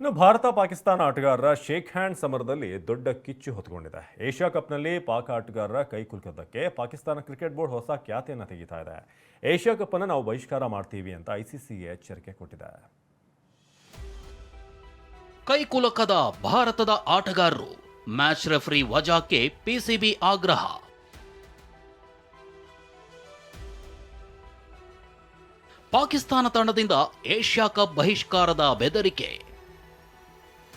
ಇನ್ನು ಭಾರತ, ಪಾಕಿಸ್ತಾನ ಆಟಗಾರರ shake hand ಸಮರದಲ್ಲಿ ದೊಡ್ಡ ಕಿಚ್ಚು ಹೊತ್ಕೊಂಡಿದೆ. ಏಷ್ಯಾ ಕಪ್ನಲ್ಲಿ ಪಾಕ್ ಆಟಗಾರರ ಕೈ ಕುಲುಕದ್ದಕ್ಕೆ ಪಾಕಿಸ್ತಾನ ಕ್ರಿಕೆಟ್ ಬೋರ್ಡ್ ಹೊಸ ಖ್ಯಾತಿಯನ್ನು ತೆಗಿತಾ ಇದೆ. ಏಷ್ಯಾ ಕಪ್ಪನ್ನು ನಾವು ಬಹಿಷ್ಕಾರ ಮಾಡ್ತೀವಿ ಅಂತ ಐಸಿಸಿಗೆ ಎಚ್ಚರಿಕೆ ಕೊಟ್ಟಿದೆ. ಕೈಕುಲಕದ ಭಾರತದ ಆಟಗಾರರು ಮ್ಯಾಚ್ ರೆಫರಿ ವಜಾಕ್ಕೆ ಪಿಸಿಬಿ ಆಗ್ರಹ. ಪಾಕಿಸ್ತಾನ ತಂಡದಿಂದ ಏಷ್ಯಾ ಕಪ್ ಬಹಿಷ್ಕಾರದ ಬೆದರಿಕೆ.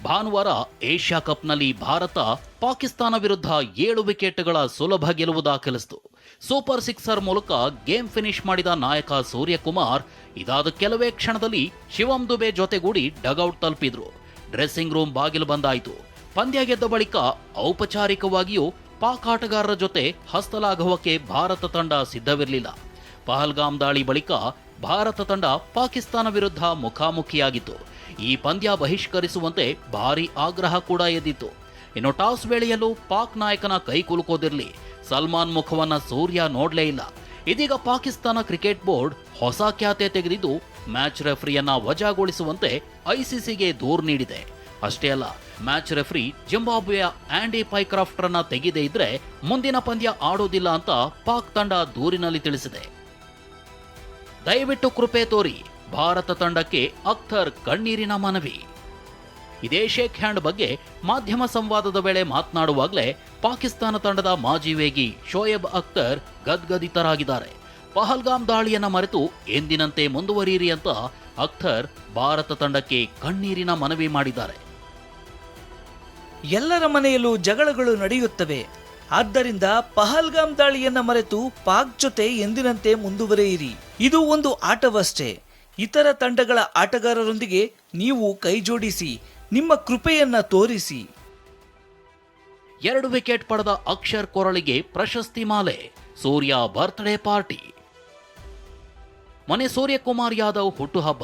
ಭಾನುವಾರ ಏಷ್ಯಾ ಕಪ್ನಲ್ಲಿ ಭಾರತ ಪಾಕಿಸ್ತಾನ ವಿರುದ್ಧ ಏಳು ವಿಕೆಟ್ಗಳ ಸುಲಭ ಗೆಲುವು ದಾಖಲಿಸಿತು. ಸೂಪರ್ ಸಿಕ್ಸರ್ ಮೂಲಕ ಗೇಮ್ ಫಿನಿಶ್ ಮಾಡಿದ ನಾಯಕ ಸೂರ್ಯಕುಮಾರ್ ಇದಾದ ಕೆಲವೇ ಕ್ಷಣದಲ್ಲಿ ಶಿವಂ ದುಬೆ ಜೊತೆಗೂಡಿ ಡಗೌಟ್ ತಲುಪಿದ್ರು. ಡ್ರೆಸ್ಸಿಂಗ್ ರೂಮ್ ಬಾಗಿಲು ಬಂದಾಯಿತು. ಪಂದ್ಯ ಗೆದ್ದ ಬಳಿಕ ಔಪಚಾರಿಕವಾಗಿಯೂ ಪಾಕ್ ಆಟಗಾರರ ಜೊತೆ ಹಸ್ತಲಾಘವಕ್ಕೆ ಭಾರತ ತಂಡ ಸಿದ್ಧವಿರಲಿಲ್ಲ. ಪಹಲ್ಗಾಮ್ ದಾಳಿ ಬಳಿಕ ಭಾರತ ತಂಡ ಪಾಕಿಸ್ತಾನ ವಿರುದ್ಧ ಮುಖಾಮುಖಿಯಾಗಿತ್ತು. ಈ ಪಂದ್ಯ ಬಹಿಷ್ಕರಿಸುವಂತೆ ಭಾರೀ ಆಗ್ರಹ ಕೂಡ ಎದ್ದಿತ್ತು. ಇನ್ನು ಟಾಸ್ ವೇಳೆಯಲ್ಲೂ ಪಾಕ್ ನಾಯಕನ ಕೈ ಕುಲುಕೋದಿರಲಿ. ಸಲ್ಮಾನ್ ಮುಖವನ್ನ ಸೂರ್ಯ ನೋಡ್ಲೇ ಇಲ್ಲ. ಇದೀಗ ಪಾಕಿಸ್ತಾನ ಕ್ರಿಕೆಟ್ ಬೋರ್ಡ್ ಹೊಸ ಖ್ಯಾತೆ ತೆಗೆದಿದ್ದು, ಮ್ಯಾಚ್ ರೆಫ್ರಿಯನ್ನ ವಜಾಗೊಳಿಸುವಂತೆ ಐಸಿಸಿಗೆ ದೂರು ನೀಡಿದೆ. ಅಷ್ಟೇ ಅಲ್ಲ, ಮ್ಯಾಚ್ ರೆಫ್ರಿ ಜಿಂಬಾಬ್ವೆಯ ಆಂಡಿ ಪೈಕ್ರಾಫ್ಟರ್ನ ತೆಗೆದೇ ಇದ್ರೆ ಮುಂದಿನ ಪಂದ್ಯ ಆಡೋದಿಲ್ಲ ಅಂತ ಪಾಕ್ ತಂಡ ದೂರಿನಲ್ಲಿ ತಿಳಿಸಿದೆ. ದಯವಿಟ್ಟು ಕೃಪೆ ತೋರಿ. ಭಾರತ ತಂಡಕ್ಕೆ ಅಖ್ತರ್ ಕಣ್ಣೀರಿನ ಮನವಿ. ಇದೇ ಶೇಕ್ ಹ್ಯಾಂಡ್ ಬಗ್ಗೆ ಮಾಧ್ಯಮ ಸಂವಾದದ ವೇಳೆ ಮಾತನಾಡುವಾಗಲೇ ಪಾಕಿಸ್ತಾನ ತಂಡದ ಮಾಜಿ ವೇಗಿ ಶೋಯಬ್ ಅಖ್ತರ್ ಗದ್ಗದಿತರಾಗಿದ್ದಾರೆ. ಪಹಲ್ಗಾಮ್ ದಾಳಿಯನ್ನು ಮರೆತು ಎಂದಿನಂತೆ ಮುಂದುವರಿಯಿರಿ ಅಂತ ಅಖ್ತರ್ ಭಾರತ ತಂಡಕ್ಕೆ ಕಣ್ಣೀರಿನ ಮನವಿ ಮಾಡಿದ್ದಾರೆ. ಎಲ್ಲರ ಮನೆಯಲ್ಲೂ ಜಗಳಗಳು ನಡೆಯುತ್ತವೆ. ಆದ್ದರಿಂದ ಪಹಲ್ಗಾಮ್ ದಾಳಿಯನ್ನ ಮರೆತು ಪಾಕ್ ಜೊತೆ ಎಂದಿನಂತೆ ಮುಂದುವರಿಯಿರಿ. ಇದು ಒಂದು ಆಟವಷ್ಟೇ. ಇತರ ತಂಡಗಳ ಆಟಗಾರರೊಂದಿಗೆ ನೀವು ಕೈಜೋಡಿಸಿ, ನಿಮ್ಮ ಕೃಪೆಯನ್ನ ತೋರಿಸಿ. ಎರಡು ವಿಕೆಟ್ ಪಡೆದ ಅಕ್ಷರ್ ಕೊರಳಿಗೆ ಪ್ರಶಸ್ತಿ ಮಾಲೆ, ಸೂರ್ಯ ಬರ್ತ್ಡೇ ಪಾರ್ಟಿ. ಮನೆ ಸೂರ್ಯಕುಮಾರ್ ಯಾದವ್ ಹುಟ್ಟುಹಬ್ಬ,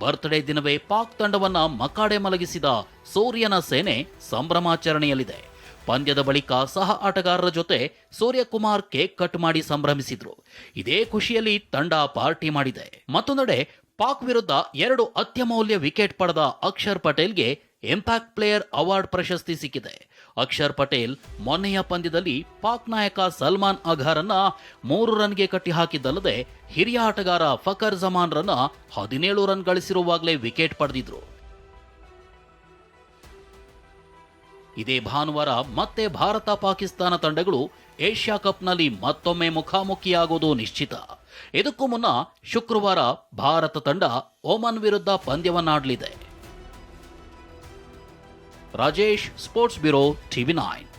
ಬರ್ತ್ಡೇ ದಿನವೇ ಪಾಕ್ ತಂಡವನ್ನ ಮಕಾಡೆ ಮಲಗಿಸಿದ ಸೂರ್ಯನ ಸೇನೆ ಸಂಭ್ರಮಾಚರಣೆಯಲ್ಲಿದೆ. ಪಂದ್ಯದ ಬಳಿಕ ಸಹ ಆಟಗಾರರ ಜೊತೆ ಸೂರ್ಯಕುಮಾರ್ ಕೇಕ್ ಕಟ್ ಮಾಡಿ ಸಂಭ್ರಮಿಸಿದ್ರು. ಇದೇ ಖುಷಿಯಲ್ಲಿ ತಂಡ ಪಾರ್ಟಿ ಮಾಡಿದೆ. ಮತ್ತೊಂದೆಡೆ ಪಾಕ್ ವಿರುದ್ಧ ಎರಡು ಅತ್ಯಮೌಲ್ಯ ವಿಕೆಟ್ ಪಡೆದ ಅಕ್ಷರ್ ಪಟೇಲ್ಗೆ ಇಂಪ್ಯಾಕ್ಟ್ ಪ್ಲೇಯರ್ ಅವಾರ್ಡ್ ಪ್ರಶಸ್ತಿ ಸಿಕ್ಕಿದೆ. ಅಕ್ಷರ್ ಪಟೇಲ್ ಮೊನ್ನೆಯ ಪಂದ್ಯದಲ್ಲಿ ಪಾಕ್ ನಾಯಕ ಸಲ್ಮಾನ್ ಅಘಾರನ್ನ ಮೂರು ರನ್ಗೆ ಕಟ್ಟಿ ಹಾಕಿದ್ದಲ್ಲದೆ ಹಿರಿಯ ಆಟಗಾರ ಫಕರ್ ಜಮಾನ್ ರನ್ನ ಹದಿನೇಳು ರನ್ ಗಳಿಸಿರುವಾಗಲೇ ವಿಕೆಟ್ ಪಡೆದಿದ್ರು. ಇದೇ ಭಾನುವಾರ ಮತ್ತೆ ಭಾರತ ಪಾಕಿಸ್ತಾನ ತಂಡಗಳು ಏಷ್ಯಾ ಕಪ್ನಲ್ಲಿ ಮತ್ತೊಮ್ಮೆ ಮುಖಾಮುಖಿಯಾಗೋದು ನಿಶ್ಚಿತ. ಇದಕ್ಕೂ ಮುನ್ನ ಶುಕ್ರವಾರ ಭಾರತ ತಂಡ ಓಮನ್ ವಿರುದ್ಧ ಪಂದ್ಯವನ್ನಾಡಲಿದೆ. Rajesh sports bureau TV nine.